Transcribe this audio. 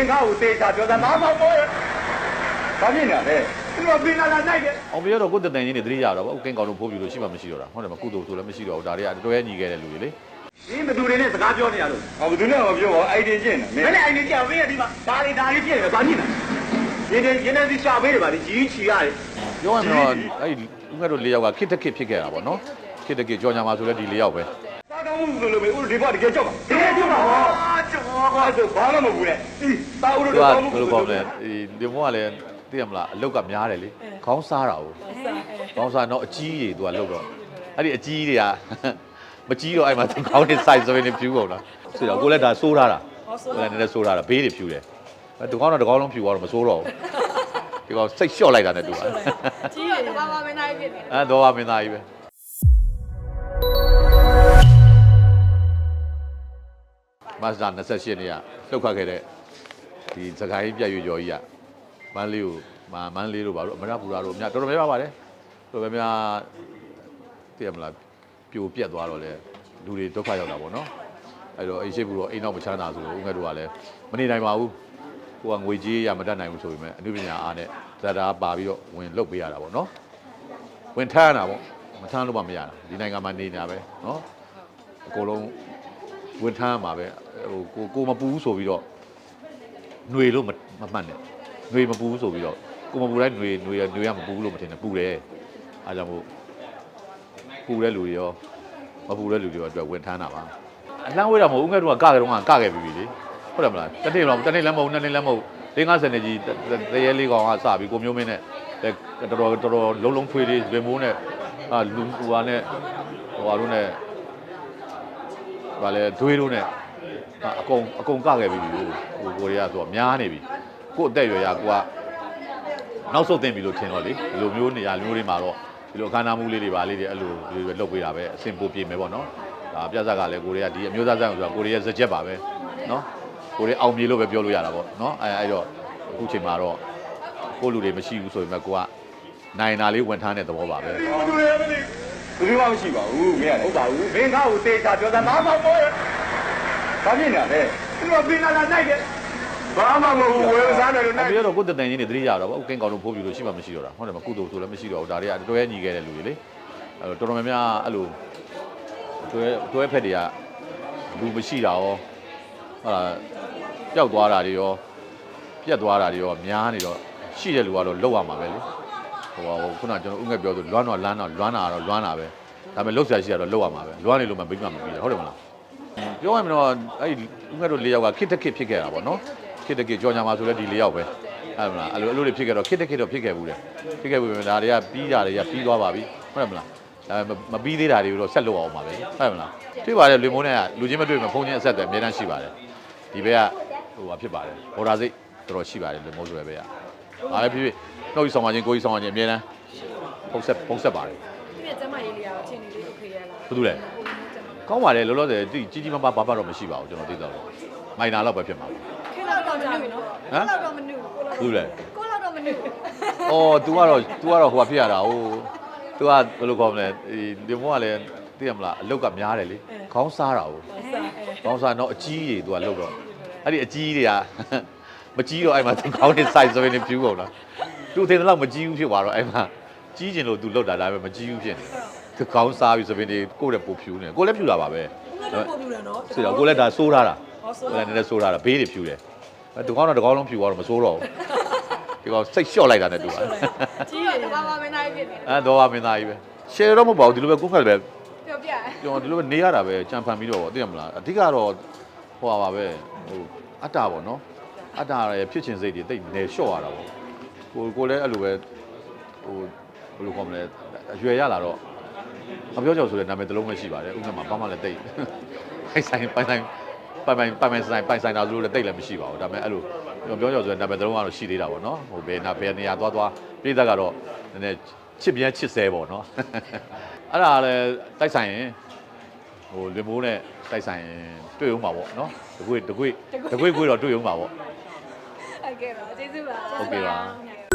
င်းကားကိုသေချာပြောတာဘာမှမပေါ်ရဘာဖြစ်နေလဲသူကပင်လာလာနိုင်တယ်အောင်ပြရတော့ကိုယ်တန်တန်ကြီးနေသတိရတော့ဗောကင်းကောင်တို့ဖိုးပြီးလို့ရှိမှမရှိတော့တာဟုတ်တယ်မကုသိုလ်ဆိုလည်းမရှိတော့ဘူးဒါတွေကတော်ရဲညီခဲ့တဲ့လူတွေလေဒီဘသူတွေနဲ့စကားပြောနေရလို့ဟောဘသူနဲ့မပြောပါဘူးအိုက်တင်ကျင့်တယ်မင်းနဲ့အိုက်တင်ကျင့်မင်းကဒီမှာဒါလေးဒါလေးပြည့်တယ်ဘာဖြစ်လဲရင်းနေရင်းနေစီရှာပေးတယ်ဗာဒီကြီးချီရတယ်ပြောရရင်တော့အဲ့ဒီဦးငါတို့၄ယောက်ကခစ်တခစ်ဖြစ်ခဲ့တာဗောနော်ခစ်တခစ်ကြော်ညာမှာဆိုလဲဒီ၄ယောက်ပဲ စားကောင်းမှုလို့လို့ပဲဦးဒီဘောတကယ်ကြောက်ပါတကယ်ကြောက်ပါဟောကြောက်ပါဆိုဘာမှမဟုတ်ဘူးလေဒီတာဦးသူတို့ကတော့ဘယ်လိုကောင်းလဲဒီဒီမောကလည်းသိရမလားအလုတ်ကများတယ်လေခေါင်းစားတာ哦ခေါင်းစားတော့အကြီးကြီးသူကလုတ်တော့အဲ့ဒီအကြီးတွေကမကြီးတော့အဲ့မှာသူခေါင်းနဲ့ size ဆိုရင်ဖြူကုန်တာဆိုတော့ကိုလည်းဒါစိုးထားတာကိုလည်းနည်းနည်းစိုးထားတာဘေးတွေဖြူတယ်အဲ့သူခေါင်းတော့တကောင်းလုံးဖြူသွားတော့မစိုးတော့ဘူးဒီကောင်စိတ်လျှော့လိုက်တာနဲ့တူတာကြီးရတယ်ဘာမှမနိုင်ဖြစ်နေအဲ့တော့မင်းသားကြီးပဲ မတ်လာ28နေ့ကလှုပ်ခတ်ခဲ့တဲ့ဒီစကိုင်းပြည့်ရွကျော်ကြီးကမန်းလေးကိုမန်းလေးတို့ဘာလို့အမရပူရာတို့အများတော်တော်များများပါတယ်တော်တော်များများသိရမလားပြိုပြက်သွားတော့လေလူတွေဒုက္ခရောက်တာပေါ့နော်အဲ့တော့အိရှိဘူးတော့အိမ်နောက်မချမ်းသာဆိုလို့ဦးငှက်တို့ကလည်းမနေနိုင်ပါဘူးကိုကငွေကြေးရမတတ်နိုင်ဘူးဆိုပေမဲ့အမှုပညာအားနဲ့ဇာတာပါပြီးတော့ဝင်လှုပ်ပေးရတာပေါ့နော်ဝင်ထမ်းရတာပေါ့မထမ်းလို့မှမရတာဒီနိုင်ငံမှာနေနေတာပဲနော်အကုန်လုံး ဝင်ထမ်းရမှာပဲဟိုကိုကိုမပူဘူးဆိုပြီးတော့ຫນွေလို့မမမှတ်နဲ့ຫນွေမပူဘူးဆိုပြီးတော့ကိုမပူတိုင်းຫນွေຫນွေရຫນွေရမပူဘူးလို့မထင်နဲ့ပူတယ်အားကြောင့်မို့ပူတဲ့လူတွေရောမပူတဲ့လူတွေရောအတွက်ဝင်ထမ်းတာပါအလန်းဝေးတာမဟုတ်ဦးငယ်တို့ကကကြတော့ကကခဲ့ပြီပြီလေဟုတ်တယ်မလားတစ်နေ့တော့တစ်နေ့လည်းမဟုတ်နှစ်နေ့လည်းမဟုတ်၄50နဲ့ကြီးတရေလေးကောင်ကစပြီးကိုမျိုးမင်းနဲ့တော်တော်တော်တော်လုံးလုံးဖွေးလေးဇွေမိုးနဲ့အာလူဟိုဟာနဲ့ဟိုဟာတို့နဲ့ ဗာလေဒွေးတို့နဲ့အကုန်အကုန်ကခဲ့ပြီဟိုကိုရီးယားဆိုတော့များနေပြီကို့အသက်အရွယ်ရကိုကနောက်ဆုတ်တင်ပြီလို့ထင်တော့လေဒီလိုမျိုးနေရာမျိုးတွေမှာတော့ဒီလိုအခမ်းအနားမှုလေးတွေပါလေးတွေအဲ့လိုဒီလိုပဲလုပ်ပေးတာပဲအဆင်ပိုပြေမယ်ပေါ့နော်ဒါပြဿနာကလည်းကိုရီးယားဒီအမျိုးသားဆိုင်ဆိုတာကိုရီးယားစကြက်ပါပဲနော်ကိုရီးယားအောင်မြေလို့ပဲပြောလို့ရတာပေါ့နော်အဲအဲ့တော့အခုချိန်မှာတော့ကိုလူတွေမရှိဘူးဆိုပေမဲ့ကိုကနိုင်နာလေးဝန်ထမ်းတဲ့သဘောပါပဲ ဘသူတွေမသိဘူးဘာမှမရှိပါဘူးမင်းကဟုတ်ပါဘူးမင်းကားကိုသေချာပြောတာဘာမှမပေါ်ရဘာဖြစ်နေလဲသူကပင်လာလာနိုင်တယ်ဘာမှမဟုတ်ဘူးဝယ်စားတယ်လို့အနိုင်မေကတော့ကိုယ်တန်တန်ကြီးနေသတိရတော့ဗောကင်းကောင်တို့ဖိုးပြီးလို့ရှိမှမရှိတော့တာဟုတ်တယ်မကုသိုလ်ဆိုလည်းမရှိတော့ဘူးဒါတွေကတော်ရဲညီခဲ့တဲ့လူတွေလေအဲ့တော့တော်တော်များများအဲ့လိုတွဲတွဲဖက်တွေကလူမရှိတာရောဟာပျောက်သွားတာတွေရောပြက်သွားတာတွေရောများနေတော့ရှိတဲ့လူကတော့လောက်ရမှာပဲလေ ဟိုဟိုခုနကကျွန်တော်ဥငယ်ပြောဆိုလွမ်းတော့လမ်းတော့လွမ်းတာတော့လွမ်းတာပဲဒါပေမဲ့လောက်ဆရာရှိရတော့လောက်ရမှာပဲလွမ်းနေလို့မှဘိမမပြီးတယ်ဟုတ်တယ်မလားပြောရရင်တော့အဲ့ဒီဦးငယ်တို့၄ယောက်ကခစ်တခစ်ဖြစ်ခဲ့တာပေါ့နော်ခစ်တခစ်ကြော်ညာမှာဆိုလဲဒီ၄ယောက်ပဲအဲ့မလားအဲ့လိုအဲ့လိုတွေဖြစ်ခဲ့တော့ခစ်တခစ်တော့ဖြစ်ခဲ့ဘူးတယ်ဖြစ်ခဲ့ဘူးပဲဒါတွေကပြီးတာတွေကပြီးသွားပါပြီဟုတ်တယ်မလားအဲမပြီးသေးတာတွေကိုတော့ဆက်လုပ်အောင်ပါပဲဟုတ်တယ်မလားတွေ့ပါတယ်လူမိုးနဲ့ကလူချင်းမတွေ့မှာဖုန်းချင်းအဆက်အသွယ်အများတန်းရှိပါတယ်ဒီဘက်ကဟိုဟာဖြစ်ပါတယ်ဘော်ဒါစိတ်တော်တော်ရှိပါတယ်လူမိုးဆိုတဲ့ဘက်က ဒါပဲဖြစ်ဖြစ်နှုတ်ကြီးဆောင်ပါခြင်းကိုကြီးဆောင်ပါခြင်းအမြဲတမ်းပုံဆက်ပုံဆက်ပါတယ်ပြည့်ကျမရေးလေးရအောင်အချိန်လေးလေး okay ရလားဘာလို့လဲကောင်းပါလေလောလောဆယ်တိကြီးကြီးမားမားဘာမှတော့မရှိပါဘူးကျွန်တော်သိတော့မိုင်နာတော့ပဲဖြစ်မှာပါခင်လောက်တော့ကြာပြီနော်ဟမ်လောက်တော့မနုဘူးလေကိုလောက်တော့မနုအော် तू ကတော့ तू ကတော့ဟိုကဖြစ်ရတာဟို तू ကဘယ်လိုခေါ်မလဲဒီဒီမောကလည်းသိရမလားအလုတ်ကများတယ်လေခေါင်းစားတာဟိုခေါင်းစားတော့အကြီးကြီး तू ကလုတ်တော့အဲ့ဒီအကြီးကြီးတွေက မကြီးတော့အဲ့မှာသူခေါင်းနဲ့စိုက်စွဲနေပြူးကုန်လားသူထင်တယ်လောက်မကြီးဘူးဖြစ်သွားတော့အဲ့မှာကြီးကျင်လို့သူလှုပ်တာဒါပဲမကြီးဘူးဖြစ်နေသူခေါင်းစားပြီးဆိုပြီးဒီကိုယ့်ရဲ့ပိုဖြူးနေကိုယ်လည်းဖြူတာပါပဲကိုယ်လည်းပိုဖြူတယ်နော်ဆိုတော့ကိုယ်လည်းဒါစိုးထားတာကိုယ်လည်းနည်းနည်းစိုးထားတာဘေးတွေဖြူတယ်ဒီကောင်တော့ဒီကောင်လုံးဖြူသွားတော့မစိုးတော့ဘူးဒီကောင်စိတ်လျှော့လိုက်တာနဲ့တူပါကြီးတယ်တော့ပါမင်းသားကြီးဖြစ်နေအဲတော့ပါမင်းသားကြီးပဲ share တော့မဟုတ်ပါဘူးဒီလိုပဲကိုယ်ကလည်းပဲပြောပြကျွန်တော်ဒီလိုပဲနေရတာပဲကြံဖန်ပြီးတော့ပေါ့သိရမလားအဓိကတော့ဟိုပါပဲဟိုအတ္တပေါ့နော် အတ္တရဲ့ဖြစ်ချင်စိတ်တွေတိတ်နေလျှော့ရတာပေါ့ကိုကိုလည်းအဲ့လိုပဲဟိုဘယ်လိုခေါ်မလဲအရွယ်ရလာတော့မပြောကြောက်ဆိုတဲ့နာမည်တစ်လုံးပဲရှိပါတယ်ဥက္ကမဘာမှလည်းတိတ်ပိုင်ဆိုင်ပိုင်ဆိုင်ပိုင်ပိုင်ပိုင်ပိုင်ဆိုင်ပိုင်ဆိုင်တာဆိုလို့လည်းတိတ်လည်းမရှိပါဘူးဒါပေမဲ့အဲ့လိုပြောကြောက်ဆိုတဲ့နာမည်တစ်လုံးကတော့ရှိသေးတာပေါ့နော်ဟိုဘယ်နာဘယ်နေရာသွားသွားပြည်သက်ကတော့နည်းနည်းချစ်ပြန်ချစ်ဆဲပေါ့နော်အဲ့ဒါလည်းတိုက်ဆိုင်ရင်ဟိုလင်မိုးနဲ့တိုက်ဆိုင်ရင်တွေ့အောင်ပါပေါ့နော်တကွေ့တကွေ့တကွေ့ကွေ့တော့တွေ့အောင်ပါပေါ့ ဟုတ်ကဲ့ပါကျေးဇူးပါဟုတ်ကဲ့ပါဟုတ်